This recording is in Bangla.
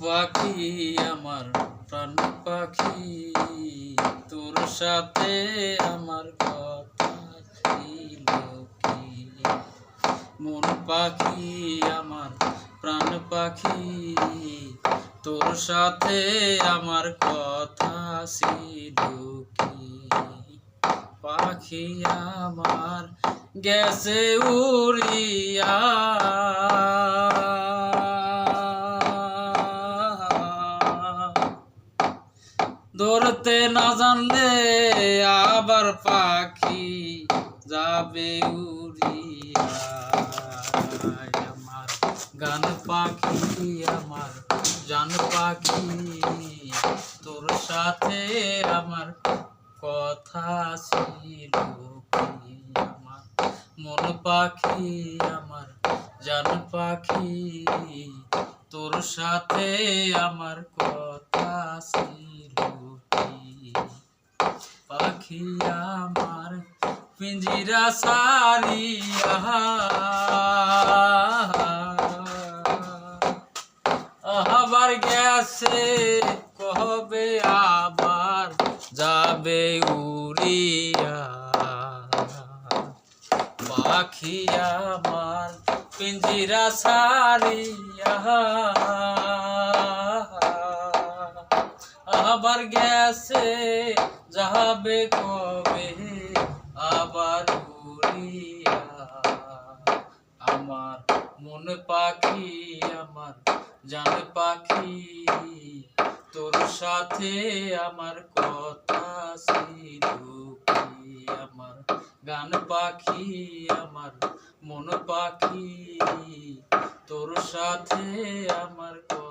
পাখি, আমার প্রাণ পাখি। তোর সাথে আমার কথা ছিল কি? মন পাখি, আমার প্রাণ পাখি। তোর সাথে আমার কথা ছিল কি? পাখি আমার গেছে উড়িয়া। ধরতে না জানলে আবার পাখি যাবে আমার গান পাখি, আমার জান পাখি, তোর সাথে আমার কথা ছিল আমার মন পাখি, আমার জান পাখি, তোর সাথে আমার কথা ছিল পাখি আমার পিঞ্জিরা সারিয়া আবার গেছে কবে আবার যাবে উড়িয়া পাখি আমার পিঞ্জিরা সারিয়া আবার গেছে, যাবে কবে? আবার আমার মন পাখি, আমার জান পাখি, তোর সাথে আমার কথা ছিল কি? আমার গান পাখি, আমার মন পাখি, তোর সাথে আমার কথা